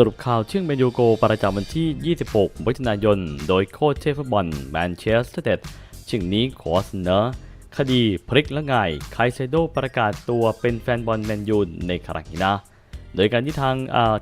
สรุปข่าวเชื่องแมนยูโกประจำวันที่ 26 มิถุนายน โดยโค้ชเชฟฟุตบอลแมนเชสเตอร์เดดชิงนี้ขอเสนอ คดีพลิกละไงไคเซโดประกาศตัวเป็นแฟนบอลแมนยูในครั้งนี้นะ โดยการที่ทาง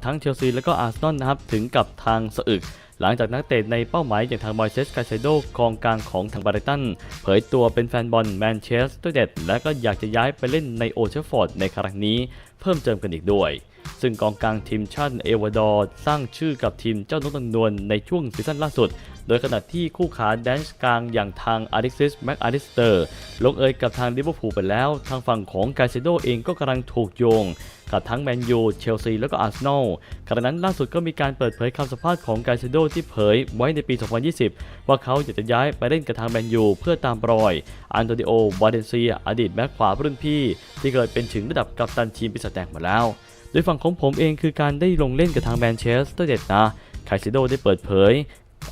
ทั้งเชลซีและก็อาร์เซนอลนะครับ ถึงกับทางสะอึกหลังจากนักเตะในเป้าหมายอย่างทางมอยเซสกาเซโดกองกลางของทางบาร์ตัน เผยตัวเป็นแฟนบอลแมนเชสเตอร์เดดและก็อยากจะย้ายไปเล่นในโอเชฟฟอร์ดในครั้งนี้ เพิ่มเติมกันอีกด้วย ซึ่งกองกลางทีมชาติเอวาดอร์สร้างชื่อกับทีมเจ้านกตังนวลในช่วงซีซั่นล่าสุด โดยขณะที่คู่ขาแดนส์กลางอย่างทางอาริซิสแม็กอาริสเตอร์ลงเอยกับทางลิเวอร์พูลไปแล้ว ทางฝั่งของกาเซโดเองก็กำลังถูกโยง กับทั้งแมนยู เชลซี แล้วก็อาร์เซนอลขณะนั้นล่าสุดก็มีการเปิดเผยคำสัมภาษณ์ของกาเซโดที่เผยไว้ในปี 2020 ว่าเขาอยากจะย้ายไปเล่นกับทางแมนยูเพื่อตามรอย อันโตนิโอวาเดนเซีย อดีตแบ็คขวารุ่นพี่ ที่เคยเป็นถึงระดับกัปตันทีมปีศาจแดงมาแล้ว โดยฝั่งของผมเองคือการได้ลงเล่นกับทางแมนเชสเตอร์เดดนะคาซิโดได้เปิดเผย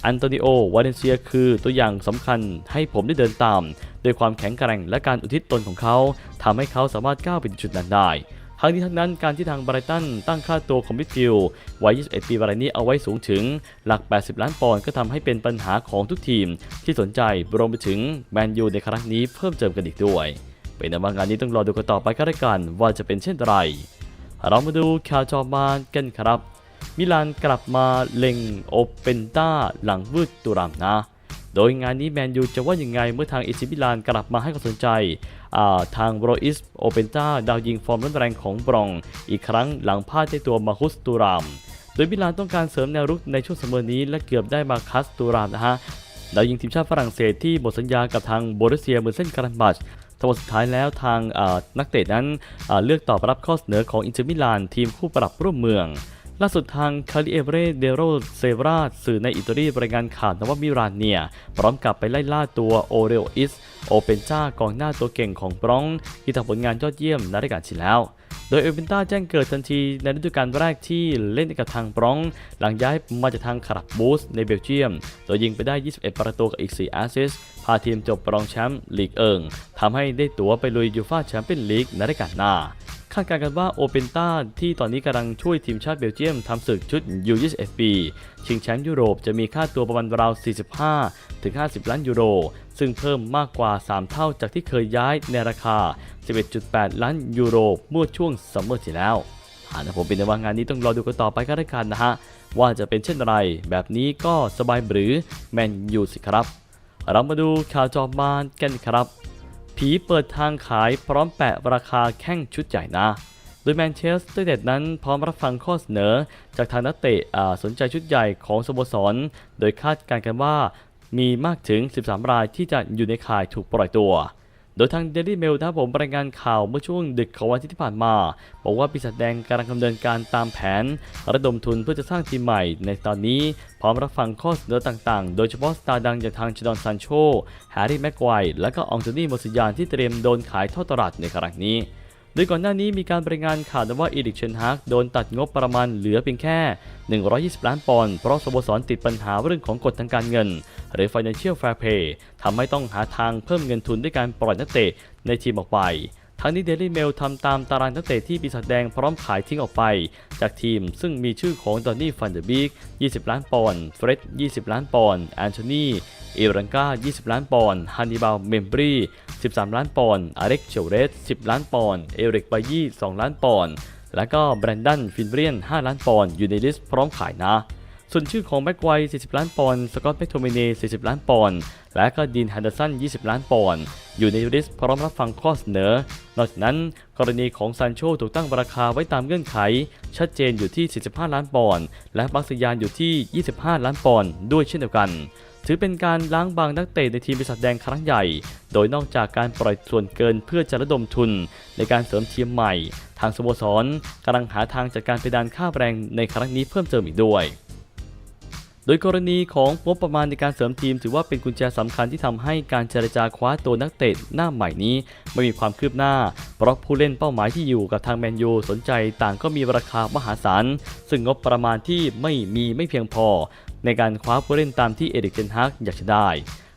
อันโตนิโอ วาเลนเซียคือตัวอย่างสำคัญให้ผมได้เดินตามโดยความแข็งแกร่งและการอุทิศตนของเขาทำให้เขาสามารถก้าวไปถึงจุดนั้นได้ ทั้งนี้ทั้งนั้นการที่ทางไบรตันตั้งค่าตัวของมิดฟิลวัย 21 ปีรายนี้เอาไว้สูงถึงหลัก 80 ล้านปอนด์ก็ทำให้เป็นปัญหาของทุกทีม ที่สนใจรวมไปถึงแมนยูในครั้งนี้เพิ่มเติมกันอีกด้วย เป็นในบางงานนี้ต้องรอดูกันต่อไปก็แล้วกันว่าจะเป็นเช่นไร เรามาดูข่าวจอมานกันครับ มิลานกลับมาเล็งโอเปนต้าหลังวืดตุรามนะโดยงานนี้แมนยูจะว่ายังไงเมื่อทางอิซิมิลานกลับมาให้ความสนใจทางโรอิสโอเปนต้าดาวยิงฟอร์มร้อนแรงของบรอง อีกครั้งหลังพลาดในตัวมาคุสตุราม โดยมิลานต้องการเสริมแนวรุกในช่วงเสมอนี้และเกือบได้มาคัสตุรามนะฮะดาวยิงทีมชาติฝรั่งเศสที่หมดสัญญากับทางโบรุสเซียเมือเส้นการันบัช แต่ว่าสุดท้ายแล้วทางนักเตะนั้นเลือกตอบรับข้อเสนอของอินเตอร์มิลานทีมคู่ปรับร่วมเมืองล่าสุดทางคาริเอเบรเดโรเซวราสื่อในอิตาลีรายงานข่าวนว่ามิรานเนีย พร้อมกับไปไล่ล่าตัวโอเรโออิส โอเปนจ้ากองหน้าตัวเก่งของบรองที่ทำผลงานยอดเยี่ยมในรายการที่แล้ว โดยเอเวนต้าแจ้งเกิดทันทีในฤดูกาลแรกที่เล่นกับทางบรองก์หลังย้ายมาจากทางคารับบูสในเบลเยียม โดยยิงไปได้ 21 ประตูกับอีก 4 แอสซิสพาทีมจบรองแชมป์ลีกเอิงทำให้ได้ตั๋วไปลุยยูฟ่าแชมเปี้ยนลีกในรายการหน้าคาดการณ์กันว่าโอเปนต้าที่ตอนนี้กำลังช่วยทีมชาติเบลเยียมทำศึกชุด U21 ปี ชิงแชมป์ยุโรปจะมีค่าตัวประมาณราว 45 ถึง 50 ล้านยูโร ซึ่งเพิ่มมากกว่า 3 เท่าจากที่เคยย้ายในราคา 11.8 ล้านยูโรเมื่อช่วงซัมเมอร์ที่แล้วหากนะผมเป็นในว่างานนี้ต้องรอดูกันต่อไปก็แล้วกันนะฮะ ว่าจะเป็นเช่นไร แบบนี้ก็สบายหรือแมนยูสิครับ เรามาดูข่าวจอมานกันครับ ผีเปิดทางขายพร้อมแปะราคาแข้งชุดใหญ่นะโดยแมนเชสเตอร์เดดนั้นพร้อมรับฟังข้อเสนอ จากทางนักเตะอ่าสนใจชุดใหญ่ของสโมสร โดยคาดการณ์กันว่า มีมากถึง 13 รายที่จะอยู่ในข่ายถูกปล่อยตัว โดยทาง Daily Mail นะครับผมรายงานข่าวเมื่อช่วงดึกของวันที่ผ่านมา บอกว่าปีศาจแดงกำลังดำเนินการตามแผน ระดมทุนเพื่อจะสร้างทีมใหม่ในตอนนี้ พร้อมรับฟังข้อเสนอต่างๆ โดยเฉพาะสตาร์ดังอย่างทางชดอนซานโชแฮร์รี่แม็กไกวร์และก็อองโตนี่โมซิยานที่เตรียมโดนขายทอดตลาดในครั้งนี้ โดยก่อนหน้านี้มีการรายงานข่าวว่าอีริกเชนฮากโดนตัดงบประมาณเหลือเพียงแค่ 120 ล้านปอนด์เพราะสโมสรติดปัญหาเรื่องของกฎทางการเงิน หรือ Financial Fair Play ทำให้ต้องหาทางเพิ่มเงินทุนด้วยการปล่อยนักเตะในทีมออกไป ทั้งนี้เดลี่เมลทำตามตารางนักเตะที่ปีศาจแดงพร้อมขายทิ้งออกไป จากทีมซึ่งมีชื่อของดอนนี่ฟันเดอร์บิก20 ล้านปอนด์ เฟร็ด 20 ล้านปอนด์ แอนโทนีเอรังกา20 ล้านปอนด์ ฮันนิบาล เมมบรี13 ล้านปอนด์ อเล็กเชลเรส 10 ล้านปอนด์ เอริกบายี่ 2 ล้านปอนด์ และก็แบรนดัน ฟินเบรียน 5 ล้านปอนด์ อยู่ในลิสต์พร้อมขายนะ ส่วนชื่อของแม็กไวร์40 ล้านปอนด์ สกอตต์แมคโทเมเน่40 ล้านปอนด์ และก็ดีนฮันเดอร์สัน 20 ล้านปอนด์ อยู่ในลิสต์พร้อมรับฟังข้อเสนอ นอกจากนั้น กรณีของซานโชถูกตั้งราคาไว้ตามเงื่อนไข ชัดเจนอยู่ที่ 45 ล้านปอนด์ และบักซยานอยู่ที่ 25 ล้านปอนด์ ด้วยเช่นเดียวกัน ถือเป็นการล้างบางนักเตะในทีมปีศาจแดงครั้งใหญ่ โดยนอกจากการปล่อยส่วนเกินเพื่อจะระดมทุน ในการเสริมทีมใหม่ ทางสโมสรกำลังหาทางจัดการเพดานค่าแรงในครั้งนี้เพิ่มเติมอีกด้วย โดยกรณีของงบประมาณในการเสริมทีม ถือว่าเป็นกุญแจสำคัญที่ทำให้การเจรจาคว้าตัวนักเตะหน้าใหม่นี้ ไม่มีความคืบหน้า เพราะผู้เล่นเป้าหมายที่อยู่กับทางแมนยูสนใจต่างก็มีราคามหาศาล ซึ่งงบประมาณที่ไม่มีไม่เพียงพอ ในการคว้าผู้เล่นตามที่เอริกเทนฮากอยากจะได้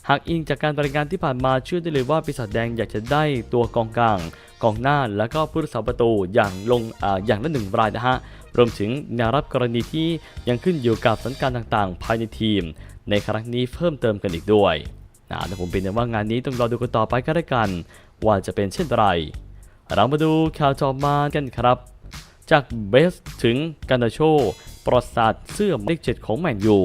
หากอิงจากการบริการที่ผ่านมาเชื่อได้เลยว่าปีศาจแดงอยากจะได้ตัวกองกลาง กองหน้าแล้วก็ผู้รักษาประตูอย่างลงอาอย่างละหนึ่งรายนะฮะรวมถึงแนวรับกรณีที่ยังขึ้นอยู่กับสถานการณ์ต่างๆ ภายในทีม ในครั้งนี้เพิ่มเติมกันอีกด้วยนะแต่ผมเป็นว่างานนี้ต้องรอดูกันต่อไปก็แล้วกัน ว่าจะเป็นเช่นไร เรามาดูข่าวจอมากันครับ จากเบสถึงกันนาโช ประวัติศาสตร์เสื้อมเลขเจ็ดของแมนยู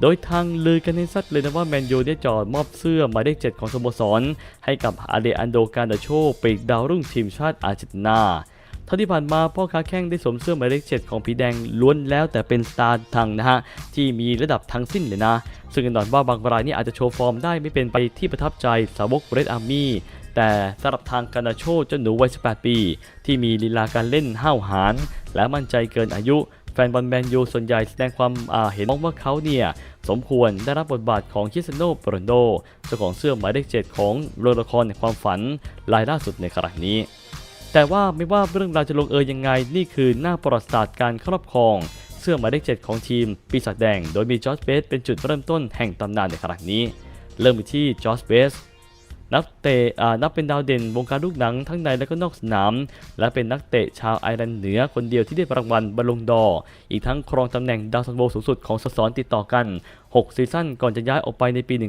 โดยทางลือกันให้ซัดเลยนะว่าแมนยูได้จอดมอบเสื้อหมายเลขเจ็ดของสโมสร ให้กับอาเดอันโดการนาโชปีกดาวรุ่งทีมชาติอาร์เจนตินาเท่าที่ผ่านมาพ่อค้าแข้งได้สวมเสื้อหมายเลขเจ็ดของผีแดงล้วนแล้วแต่เป็นสตาร์ทางนะฮะ ที่มีระดับทั้งสิ้นเลยนะ ซึ่งแน่นอนว่าบางรายนี่อาจจะโชว์ฟอร์มได้ไม่เป็นไปที่ประทับใจสาวกเรดอาร์มี่แต่สำหรับทางกานาโชเจ้าหนูวัย 18 ปี ที่มีลีลาการเล่นห้าวหาญและมั่นใจเกินอายุ แฟนบอลแมนยูส่วนใหญ่แสดงความเห็นมองว่าเขาเนี่ยสมควรได้รับบทบาทของคิสเซโนโปรนโดเจ้าของเสื้อหมายเลขเจ็ดของโรละครในความฝันรายล่าสุดในครั้งนี้ แต่ว่าไม่ว่าเรื่องราวจะลงเอยยังไงนี่คือหน้าประวัติศาสตร์การครอบครองเสื้อหมายเลขเจ็ดของทีม ปีศาจแดง โดยมีจอร์จเบสเป็นจุดเริ่มต้นแห่งตำนานในครั้งนี้ เริ่มที่จอร์จเบส นักเตะนับเป็นดาวเด่นวงการลูกหนังทั้งในและก็นอกสนาม และเป็นนักเตะชาวไอร์แลนด์เหนือคนเดียวที่ได้รางวัลบอลลงดอร์อีกทั้งครองตำแหน่งดาวซันโวสูงสุดของสโมสรติดต่อกัน 6 ซีซั่นก่อนจะย้ายออกไปในปี 1974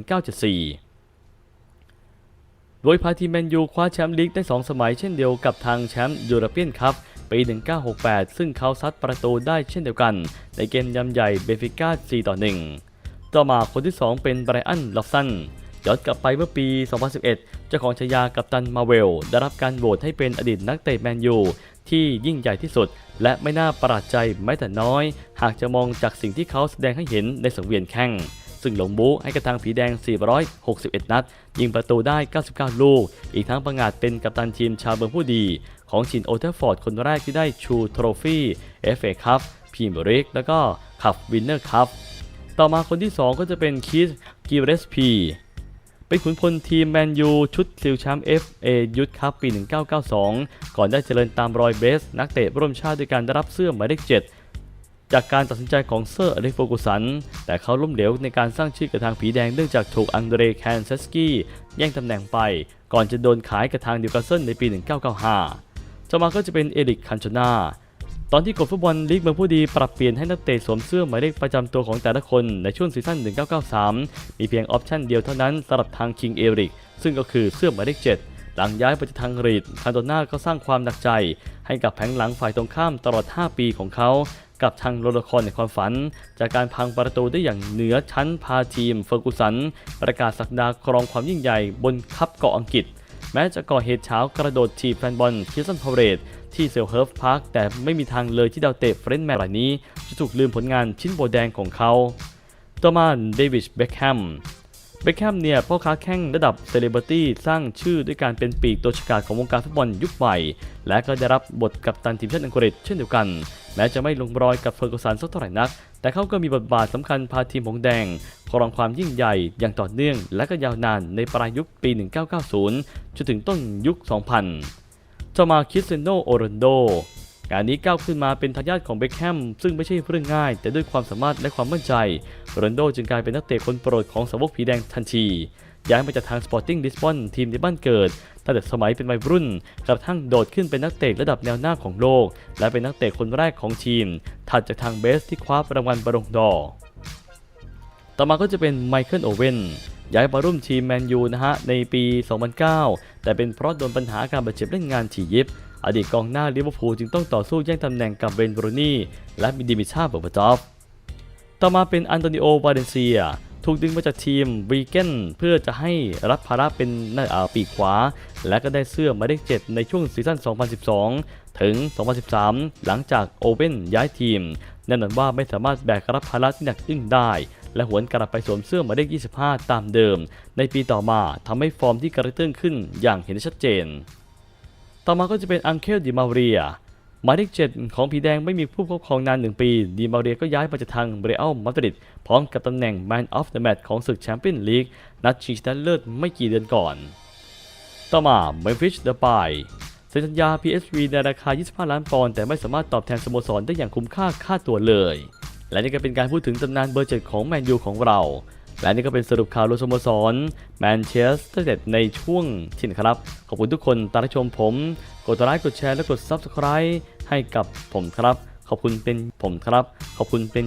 โดยพาทีมแมนยูคว้าแชมป์ลีกได้ 2 สมัยเช่นเดียวกับทางแชมป์ยูโรเปียนคัพปี 1968 ซึ่งเขาซัดประตูได้เช่นเดียวกัน ในเกมยำใหญ่เบฟิก้า 4 ต่อ 1 ต่อมาคนที่ 2 เป็นไบรอัน ลอฟสัน ย้อนกลับไปเมื่อปี 2011 เจ้าของฉายากัปตันมาเวล ได้รับการโหวตให้เป็นอดีตนักเตะแมนยูที่ยิ่งใหญ่ที่สุด และไม่น่าประหลาดใจแม้แต่น้อย หากจะมองจากสิ่งที่เขาแสดงให้เห็นในสังเวียนแข่ง ซึ่งหลงบูให้กระทางผีแดง 461 นัด ยิงประตูได้ 99 ลูก อีกทั้งประงาดเป็นกัปตันทีมชาวเมืองผู้ดี ของชินโอเทฟอร์ดคนแรกที่ได้ชูโทรฟี่เอฟเอคัพพรีเมียร์ลีกแล้วก็คัพวินเนอร์คัพต่อมาคนที่ 2 ก็จะเป็นคิสกิเรสพี เป็นขุนพลทีมแมนยูชุดซิลแชมป์ FA ยุทธคัพปี 1992 ก่อนได้เจริญตามรอยเบส นักเตะร่วมชาติด้วยการได้รับเสื้อหมายเลข 7 จากการตัดสินใจของเซอร์อเล็กโฟกุสัน แต่เขาล้มเหลวในการสร้างชื่อกับทางผีแดงเนื่องจากถูกอังเดรแคนเซสกี้แย่งตำแหน่งไป ก่อนจะโดนขายกับทางนิวคาสเซิลในปี 1995 ต่อมาก็จะเป็นเอริกคันชนา ตอนที่กรมฟุตบอลลีกเมืองผู้ดีปรับเปลี่ยนให้นักเตะสวมเสื้อหมายเลขประจำตัวของแต่ละคนในช่วงซีซั่น 1993 มีเพียงออปชั่นเดียวเท่านั้นสำหรับทางคิงเอริกซึ่งก็คือเสื้อหมายเลข 7 หลังย้ายไปทางรีดคันโตนาก็สร้างความหนักใจ ให้กับแผงหลังฝ่ายตรงข้ามตลอด 5 ปีของเขากับทางโรลคอนในความฝัน จากการพังประตูได้อย่างเหนือชั้นพาทีมเฟอร์กูสัน ประกาศสักดาครองความยิ่งใหญ่บนคัพเกาะอังกฤษ แม้จะก่อเหตุเช้ากระโดดถีบแฟนบอลคิสตันพาวเรต ที่เซลเฮิร์ฟพาร์คแต่ไม่มีทางเลยที่ดาวเตะเฟรนด์แมนรายนี้ จะถูกลืมผลงานชิ้นโบแดงของเขา ต่อมาเดวิดเบคแฮมเบคแฮมเนี่ยพ่อค้าแข้งระดับเซเลบริตี้สร้างชื่อด้วยการเป็นปีกตัวฉกาจของวงการฟุตบอลยุคใหม่ และก็ได้รับบทกัปตันทีมชาติอังกฤษเช่นเดียวกัน แม้จะไม่ลงรอยกับเฟอร์กูสันสักเท่าไหร่นัก แต่เขาก็มีบทบาทสำคัญพาทีมหงแดงครองความยิ่งใหญ่อย่างต่อเนื่อง และก็ยาวนานในปลายยุคปี 1990 จนถึงต้นยุค 2000 ต่อมาคิสเซโนโอรันโดงานนี้ก้าวขึ้นมาเป็นทายาทของเบคแฮมซึ่งไม่ใช่เรื่องง่าย แต่ด้วยความสามารถและความมั่นใจโอรันโดจึงกลายเป็นนักเตะคนโปรดของสาวกผีแดงทันที ย้ายมาจากทางสปอร์ติ้งลิสบอนทีมในบ้านเกิด ตั้งแต่สมัยเป็นวัยรุ่นกระทั่งโดดขึ้นเป็นนักเตะระดับแนวหน้าของโลก และเป็นนักเตะคนแรกของทีม ถัดจากทางเบสที่คว้ารางวัลบองดอ ต่อมาก็จะเป็นไมเคิลโอเวน ย้ายมาร่วมทีมแมนยูนะฮะในปี 2009 แต่เป็นเพราะโดนปัญหาการบาดเจ็บเล่นงานถี่ยิบ อดีตกองหน้าลิเวอร์พูลจึงต้องต่อสู้แย่งตำแหน่งกับเบนบรูนี่และมิดิมิชาเบอร์บาจอฟต่อมาเป็นอันโตนิโอวาเลนเซียถูกดึงมาจากทีมวีเกนเพื่อจะให้รับภาระเป็นหน้าปีขวา และก็ได้เสื้อมายเลข7ในช่วงซีซั่น 2012 ถึง 2013 หลังจากโอเว่นย้ายทีมแน่นอนว่าไม่สามารถแบกรับภาระที่หนักอึ้งได้ และหวนกลับไปสวมเสื้อหมายเลข 25 ตามเดิม ในปีต่อมาทำให้ฟอร์มที่กระเตื้องขึ้นอย่างเห็นชัดเจน ต่อมาก็จะเป็นอังเคลดิมาเรียหมายเลข7ของผีแดงไม่มีผู้ครอบครองนาน 1 ปีดิมาเรียก็ย้ายมาจากทางเบรอัลมาดริดพร้อมกับตำแหน่ง Man of the Match ของศึกแชมเปี้ยนลีกนัดชิงชนะเลิศไม่กี่เดือนก่อน ต่อมาเมมฟิสเดปายเซ็นสัญญา PSV ในราคา 25 ล้านปอนด์แต่ไม่สามารถตอบแทนสโมสรได้อย่างคุ้มค่าค่าตัวเลย และนี่ก็เป็นการพูดถึงตำนานเบอร์เจ็ดของแมนยูของเรา และนี่ก็เป็นสรุปข่าวลุสโมสรแมนเชสเตอร์เดในช่วงทิ่นครับ ขอบคุณทุกคนตามชมผม กดไลค์กดแชร์และกด Subscribe ให้กับผมครับ ขอบคุณเป็นผมครับ ขอบคุณเป็น